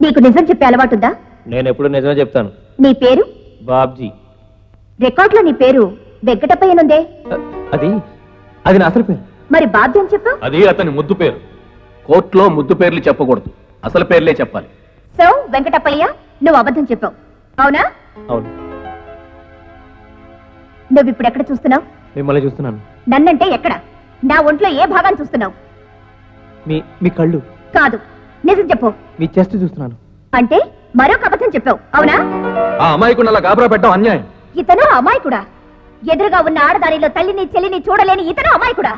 నీకు నిజం చెప్పే అలవాటుందా? నేను ఎప్పుడు నిజమే చెప్తాను. నీ పేరు? బాబ్జీ. రికార్డులో నీ పేరు వెంకటప్పయ్యనుందే. అది అది నా అసలు పేరు. మరి బాబ్జీ అని చెప్పావు? అది అతని ముద్దు పేరు. కోర్టులో ముద్దు పేర్లు చెప్పకూడదు. అసలు పేర్లే చెప్పాలి. సో వెంకటప్పయ్య నువ్వు అబద్ధం చెప్పావు. అవునా? అవును. నువ్వు ఇప్పుడు ఎక్కడ చూస్తున్నావు? మిమ్మల్ని చూస్తున్నాను. నన్నంటే ఎక్కడ? నా ఒంట్లో ఏ భాగాన్ని చూస్తున్నావు? మీ మీ కళ్ళు. కాదు. నిజం చెప్పు. మీ చెస్ట్ చూస్తున్నాను. అంటే మరొక అబద్ధం చెప్పావు అవునా? ఆ అమాయకుడు అలా గాబరా పెట్టడం అన్యాయం. ఇతను అమాయకుడా? ఎదురుగా ఉన్న ఆడదానిలో తల్లిని చెల్లిని చూడలేని ఇతను అమాయకుడా?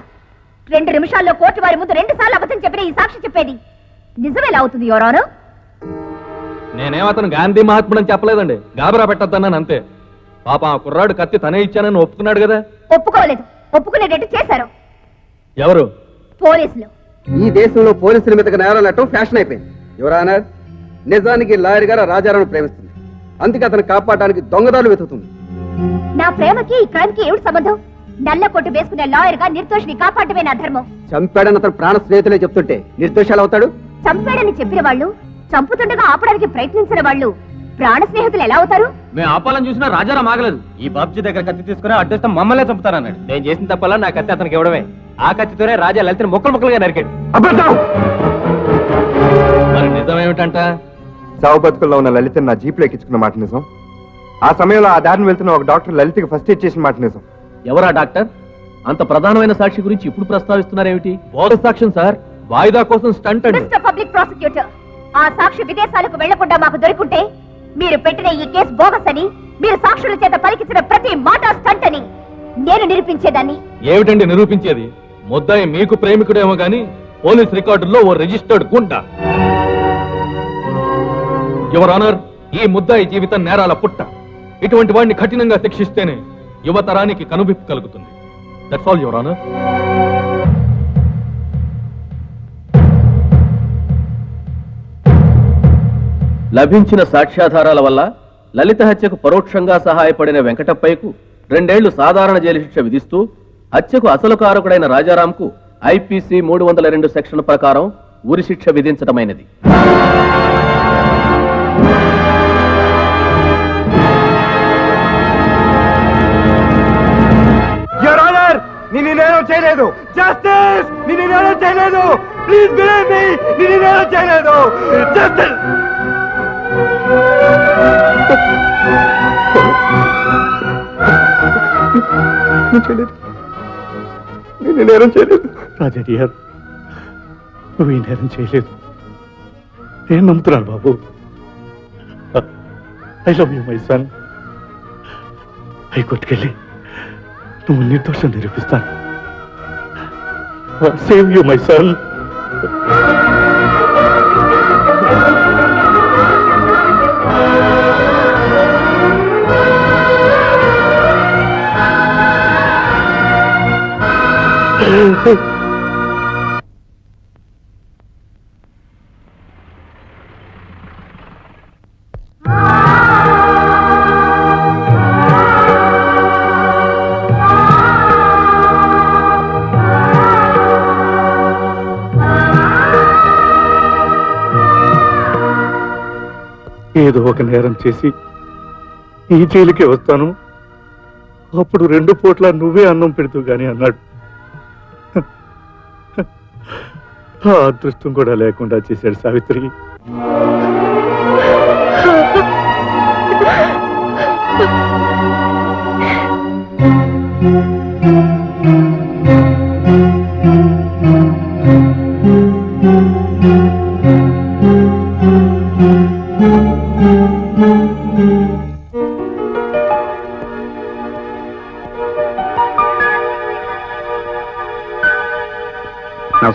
రెండు నిమిషాల్లో కోర్టు వారి ముందు రెండు సార్లు అబద్ధం చెప్పిన ఈ సాక్షి చెప్పేది. నిజమేలా అవుతుంది యోరాను నేనేం అతను గాంధీ మహాత్ముడు అని చెప్పలేదండి. గాబరా పెట్టద్దన్నాను అంతే. పాప ఆ కుర్రాడు కత్తి తనే ఇచ్చానని ఒప్పుకున్నాడు కదా? ఒప్పుకోలేదు. ఒప్పుకునేటట్టు చేశారు. ఎవరు? పోలీసులు. ఈ దేశంలో పోలీసుల మీదకి నేరాలటం ఫ్యాషన్ అయిపోయింది. యువరానర్ నిజానికి లాయర్ గారు రాజారావును ప్రేమిస్తుంది. అందుకే అతను కాపాడడానికి దొంగదారులు వెతుకుతుంది. నా ప్రేమకి ఈ క్రైమ్కి ఏమిటి సంబంధం? నల్ల కొట్టు వేసుకునే లాయర్గా నిర్దోషిని కాపాడటమే నా ధర్మం. చంపాడని అతను ప్రాణ స్నేహితులే చెప్తుంటే నిర్దోషాలు అవుతాడు? చంపాడని చెప్పిన వాళ్ళు చంపుతుండగా ఆపడానికి ప్రయత్నించిన వాళ్ళు ప్రాణ స్నేహితులు ఎలా అవుతారు? మేము ఆపాలని చూసినా రాజారాం ఆగలేదు. ఈ బాబ్జీ దగ్గర కత్తి తీసుకుని అడ్డేస్తే మమ్మల్నే చంపుతారన్నాడు. నేను చేసిన తప్పలా నా కత్తి అతనికి ఇవ్వడమే. ఆ కత్తితోనే రాజా లలితని ముక్కలు ముక్కలుగా నరికాడు. మరి నిజమేమిటంట? చావు బతుకుల్లో ఉన్న లలితని నా జీప్లో ఎక్కించుకున్న మాట నిజం. ఆ సమయంలో ఆ దారిని వెళ్తున్న ఒక డాక్టర్ లలితకి ఫస్ట్ ఎయిడ్ చేసిన మాట నిజం. ఎవరా డాక్టర్? అంత ప్రధానమైన సాక్షి గురించి ఇప్పుడు ప్రస్తావిస్తున్నారేమిటి? బోధ సాక్ష్యం సార్. వాయిదా కోసం స్టంట్ అండి. మిస్టర్ పబ్లిక్ ప్రాసిక్యూటర్ ఆ సాక్షి విదేశాలకు వెళ్ళకుండా మాకు దొరికింటే మీరు పెట్టిన ఈ కేసు బోగస్ అని మీరు సాక్షుల చేత పలికించిన ప్రతి మాట స్టంట్ అని నేను నిరూపించేదాన్ని. ఏమిటండి నిరూపించేది? ముద్దాయి మీకు ప్రేమికుడేమో గాని పోలీస్ రికార్డుల్లో ఓ రిజిస్టర్డ్ గుండా యువర్ ఆనర్ ఈ ముద్దాయి జీవితం నేరాల పుట్ట. ఇటువంటి వాడిని కఠినంగా శిక్షిస్తేనే యువతరానికి కనువిప్పు కలుగుతుంది. That's all your honour. లభించిన సాక్ష్యాధారాల వల్ల లలిత హత్యకు పరోక్షంగా సహాయపడిన వెంకటప్పయ్యకు రెండేళ్ళు సాధారణ జైలు శిక్ష విధిస్తూ హత్యకు అసలు కారకుడైన రాజారాంకు ఐపీసీ మూడు వందల రెండు సెక్షన్ ప్రకారం ఉరి శిక్ష విధించటమైనది. యువర్ ఆనర్ నేను ఈ నేరం చేయలేదు జస్టిస్ నేను ఈ నేరం చేయలేదు ప్లీజ్ బిలీవ్ మీ నేను ఈ నేరం చేయలేదు జస్టిస్ చేయలేదు. నేను నేరం చేయలేదు. రాజా గారు నువ్వు ఈ నేరం చేయలేదు. నేను నమ్ముతున్నాను బాబు. I love you my son హైకోర్టుకెళ్ళి నువ్వు నిర్దోషం నిరూపిస్తాను. సేవ్ యూ మై సన్ ఏదో ఒక నేరం చేసి ఈ జైలుకే వస్తాను. అప్పుడు రెండు పూట్ల నువ్వే అన్నం పెడుతూ గాని అన్నాడు. ఆ అదృష్టం కూడా లేకుండా చేశాడు సావిత్రి.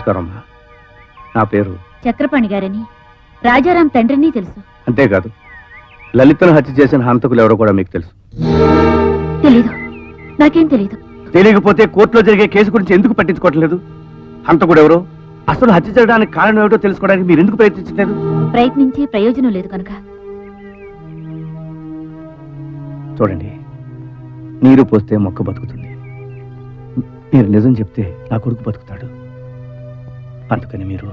నమస్కారం అమ్మా నా పేరు చక్రపాణి గారని. రాజారాం తండ్రిని తెలుసు. అంతేకాదు లలితను హత్య చేసిన హంతకులు ఎవరో కూడా మీకు తెలుసు. తెలీదు. నాకేం తెలీదు. తెలియకపోతే కోర్టులో జరిగే కేసు గురించి ఎందుకు పట్టించుకోవట్లేదు? హంతకుడు ఎవరు? అసలు హత్య చేయడానికి కారణం ఏమిటో తెలుసుకోవడానికి మీరు ఎందుకు ప్రయత్నించలేదు ప్రయత్నించి ప్రయోజనం లేదు కనుక. చూడండి నీరు పోస్తే మొక్క బతుకుతుంది. మీరు నిజం చెప్తే నా కొడుకు బతుకుతాడు. అందుకని మీరు.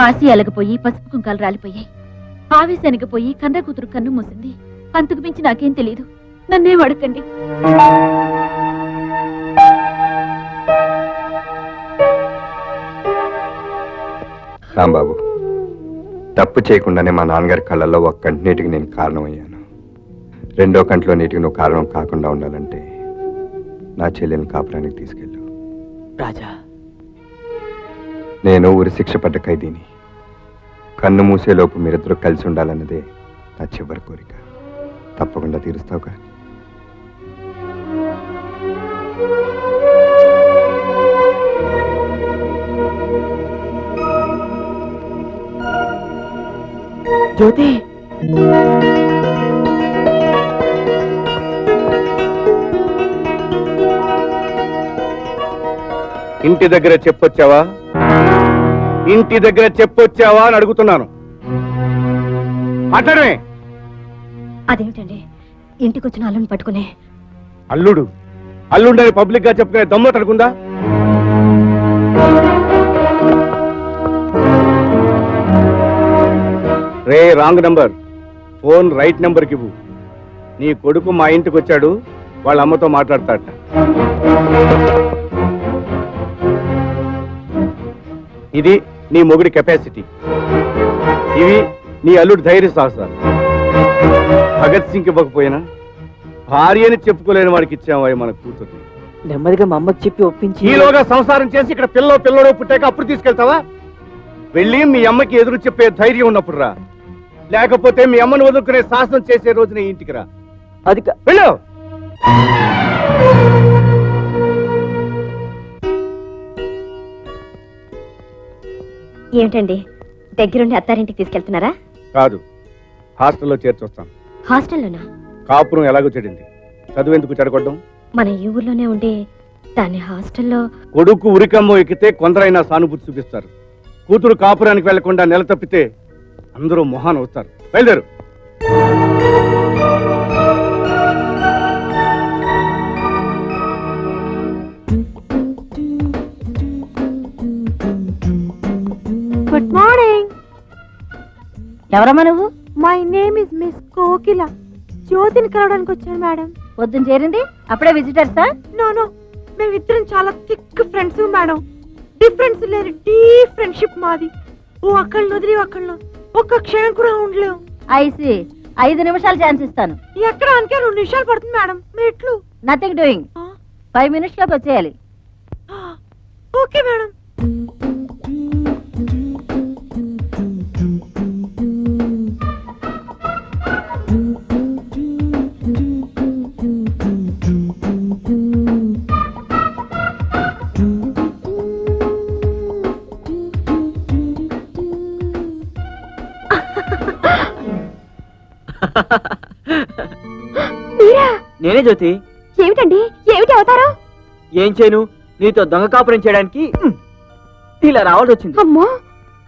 ఆసి అలగపోయి పసుపు కుంకాలు రాలిపోయాయి. ఆవేశానికి పోయి కన్న కూతురు కన్ను మూసింది. అంతకు మించి నాకేం తెలియదు నన్నేం అడగండి రాంబాబు తప్పు చేయకుండానే మా నాన్నగారి కళ్ళల్లో ఒక కంటి నీటికి నేను కారణమయ్యాను. రెండో కంటిలో నీటికి నువ్వు కారణం కాకుండా ఉండాలంటే నా చెల్లెల్ని కాపురానికి తీసుకెళ్ళు. రాజా నేను ఉరి శిక్ష పడ్డ ఖైదీని. కన్ను మూసేలోపు మీరిద్దరూ కలిసి ఉండాలన్నదే నా చివరి కోరిక. తప్పకుండా తీరుస్తావుగా. జ్యోతి! ఇంటి దగ్గర చెప్పొచ్చావా? ఇంటి దగ్గర చెప్పొచ్చావా అని అడుగుతున్నాను. మాట్లాడమే. అదేమిటండి? ఇంటికి వచ్చిన అల్లుని పట్టుకునే. అల్లుడు. అల్లుండని పబ్లిక్గా చెప్పుకునే దమ్ము తడుకుందా రే రాంగ్ నంబర్. ఫోన్ రైట్ నంబర్కి ఇవ్వు. నీ కొడుకు మా ఇంటికి వచ్చాడు వాళ్ళ అమ్మతో మాట్లాడతాడట. ఇది నీ మొగుడి కెపాసిటీ ఇవి నీ అల్లుడి ధైర్య సాహసాలు. భగత్ సింగ్ ఇవ్వకపోయినా భార్యని చెప్పుకోలేని వాడికి ఇచ్చామయ్య మన కూతుర్ని? నెమ్మదిగా మా అమ్మకి చెప్పి ఒప్పించి. ఈలోగా సంసారం చేసి ఇక్కడ పిల్ల పిల్లడో పుట్టాక అప్పుడు తీసుకెళ్తావా? వెళ్ళి మీ అమ్మకి ఎదురు చెప్పే ధైర్యం ఉన్నప్పుడు రా. లేకపోతే మీ అమ్మను వదులుకునే శాసనం చేసే రోజున ఇంటికి రా. అది వెళ్ళు! ఏమిటండి దగ్గరుండి అత్తారింటికి తీసుకెళ్తున్నారా? కాదు. హాస్టల్లో చేర్చొస్తాం హాస్టల్లోనా? కాపురం ఎలాగో చెడింది. చదువు ఎందుకు చెడగొట్టడం మన ఈ ఊర్లోనే ఉండి దాన్ని హాస్టల్లో కొడుకు ఉరికమ్మ ఎక్కితే కొందరైనా సానుభూతి చూపిస్తారు. కూతురు కాపురానికి వెళ్ళకుండా నెల తప్పితే అందరూ మొహాన్ వస్తారు. బయలుదేరు. ఎవరమ్మా నువ్వు? మై నేమ్ ఇస్ మిస్ కోకిల జ్యోతిని కలవడానికి వచ్చాను మేడం పొద్దున చేరింది? అప్పుడే విజిటర్సా నో నో మేమిద్దరం చాలా థిక్ ఫ్రెండ్స్ మేడం డిఫరెన్స్ లేని డీప్ ఫ్రెండ్షిప్ మాది. ఓ అక్కడిని వదిలి అక్కడిలో ఒక్క క్షణం కూడా ఉండలేవు ఐసి ఐదు నిమిషాలు ఛాన్స్ ఇస్తాను. ఎక్కడ అనకే రెండు నిమిషాలు పడుతుంది మేడం మెట్లు నథింగ్ డూయింగ్ ఫైవ్ మినిట్స్లోకి వచ్చేయాలి. ఓకే మేడం నేనే జ్యోతి ఏమిటండి ఏమిటి అవుతారు ఏం చేయను నీతో దొంగ కాపురం చేయడానికి ఇలా రావాల్సి వచ్చింది అమ్మో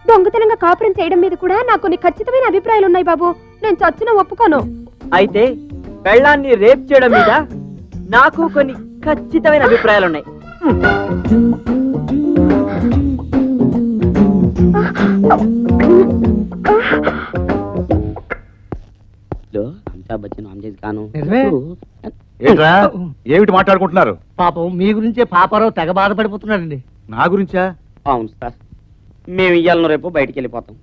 దొంగతనంగా కాపురం చేయడం మీద కూడా నాకు కొన్ని ఖచ్చితమైన అభిప్రాయాలు ఉన్నాయి బాబు నేను చచ్చిన ఒప్పుకోను అయితే పెళ్ళాన్ని రేప్ చేయడం మీద నాకు కొన్ని ఖచ్చితమైన అభిప్రాయాలు ఉన్నాయి అమితాబ్ బచ్చన్ అమిత్ ఖాన్ ఏంట్రా? ఏమిటి మాట్లాడుకుంటున్నారు? పాపం మీ గురించే పాపారావు తెగ బాధపడిపోతున్నాడండి. నా గురించా? అవును సార్. మేము ఇయ్యాలను రేపు బయటికి వెళ్ళిపోతాం.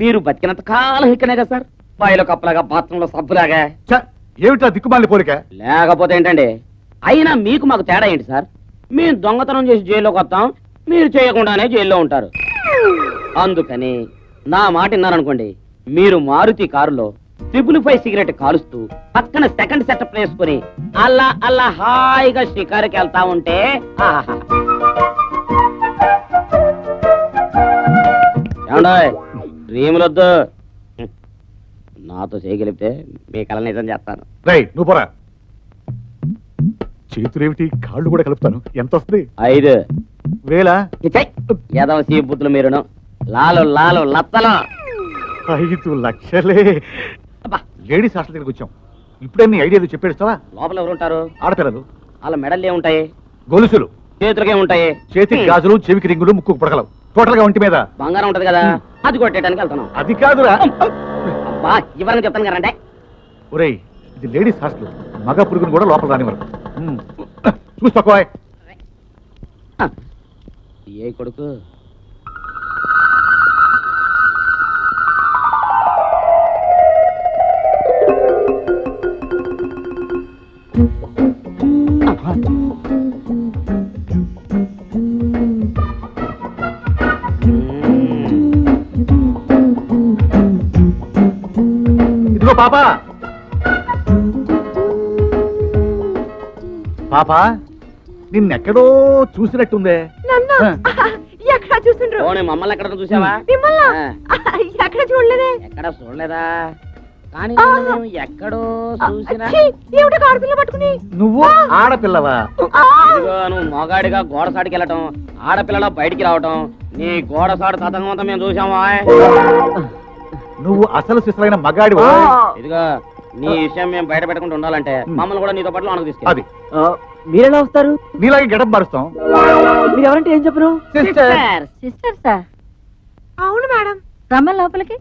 మీరు బతికినంత కాలం ఇక్కనే కదా సార్. బాయిలో కప్పలాగా బాత్రూంలో సబ్బులాగా. ఛ, ఏమిటా దిక్కుమాలి పోలిక లేకపోతే ఏంటండి? అయినా మీకు మాకు తేడా ఏంటి సార్? మేము దొంగతనం చేసి జైల్లోకి వస్తాం. మీరు చేయకుండానే జైల్లో ఉంటారు. అందుకని నా మాట విన్నారనుకోండి మీరు మారుతి కారులో ట్రిపుల్ ఫైవ్ సిగరెట్ కాలుస్తూ పక్కన సెకండ్ సెటప్ వేసుకుని అల్లా అల్లా హాయిగా షికారుకి వెళ్తా ఉంటే డ్రీములొద్దు. నాతో చేయగలిగితే మీ కళ నిజం చేస్తాను. నువ్వు పోరా. చేతులేమిటి? కాళ్ళు కూడా కలుపుతాను. ఎంత వస్తుంది? ఐదు. వేలా? యదవ సీ బుద్ధులు మీరును. లాలు లాలు లత్తలు. ఐదు లక్షలే. అబ్బా. లేడీస్ హాస్టల్ దగ్గరికి వచ్చాం. ఇప్పుడే నీ ఐడియాలు చెప్పేస్తావా? లోపల ఎవరు ఉంటారు ఆడపిల్లలు. వాళ్ళ మెడలు ఏముంటాయి గొలుసులు. చేతులకే ఉంటాయి. చేతికి గాజులు చెవికి రింగులు ముక్కుకు పడగలవు టోటల్గా ఒంటి మీద. బంగారం ఉంటది కదా అది కొట్టేయడానికి వెళ్తున్నాం. అది కాదురా. అబ్బా ఆ, వివరంగా చెప్తాను కదండి. ఒరేయ్ ఇది లేడీస్ హాస్టల్. మగ పురుగును కూడా లోపల రానివ్వరు చూసుకో ఏ కొడుకు? పాప. పాప నిన్నెక్కడో చూసినట్టుందే. ఎక్కడ చూసిండ్రు? పోనీ మమ్మల్ని ఎక్కడ చూసావా? మిమ్మల్ని? ఎక్కడ చూడలేదే? ఎక్కడ చూడలేదా? కానీ ఆ. నేను ఎక్కడో చూసినా ఛీ, ఏమిటో ఆడపిల్ల పట్టుకుని. నువ్వు ఆడపిల్లవా? ఇదిగో నువ్వు మొగాడిగా గోడ సాటికి వెళ్ళటం ఆడపిల్లల బయటికి రావటం నీ గోడ సాడు తతంగం అంతా మేము చూసామా? నువ్వు అసలు శిశులైన మగాడి ఇదిగో నీ విషయం మేము బయట పెట్టకుండా ఉండాలంటే మమ్మల్ని కూడా నీతో పాటు లోనకు తీసుకెళ్ళి. అది. మీరెలా వస్తారు? నీలాగే గడప మారుస్తాం. మీరు ఎవరంటే ఏం చెప్పరు సిస్టర్ సార్ అవును మేడం. రమ్మ లోపలికి.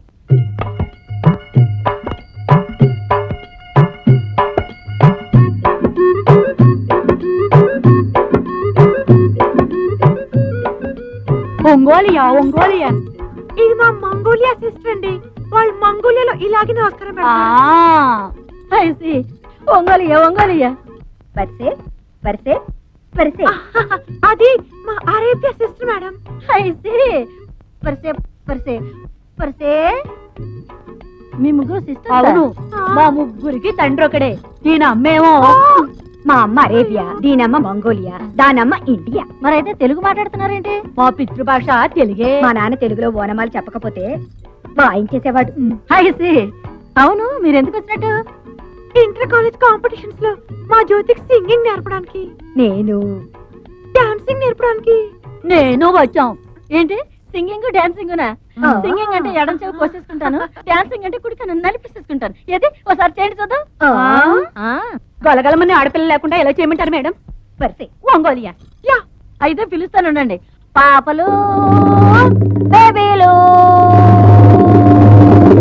ఒంగోలియా ఒంగోలియా ఇది మా మంగోలియా సిస్టర్ అండి. వాళ్ళు మంగోలియాలో ఇలాగే నమస్కారం ఒంగోలియా ఒంగోలియా. పరిసే పరిసే పరిసే అది మా Arabia sister madam. I see పరిసే పరిసే పరిసే మీ ముగ్గురు సిస్టర్ అవును. మా ముగ్గురికి తండ్రి ఒకడే దీని అమ్మేమో మా అమ్మ అరేబియా దీనమ్మ మంగోలియా దానమ్మ ఇండియా. మరైతే తెలుగు మాట్లాడుతున్నారేంటి? మా పితృభాష తెలుగే. మా నాన్న తెలుగులో ఓనమాలు చెప్పకపోతే వాయించేసేవాడు ఐసి అవును మీరెందుకు వచ్చినట్టు? ఇంటర్ కాలేజ్ కాంపిటీషన్స్లో మా జ్యోతికి సింగింగ్ నేర్పడానికి. నేను. డాన్సింగ్ నేర్పడానికి. నేను వచ్చాం. ఏంటి? Singing dancing. సింగింగ్ అంటే ఎడం చెవి కోసేసుకుంటాను డాన్సింగ్ అంటే కుడికను నలిపేసేసుకుంటాను. ఏది? ఒకసారి చేయండి చూద్దాం. గొలగలమని ఆడపిల్ల లేకుండా ఎలా చేయమంటారు మేడం? పరిసే ఒంగోలియా. యా అయితే పిలుస్తాను ఉండండి. పాపలు బేబీలు.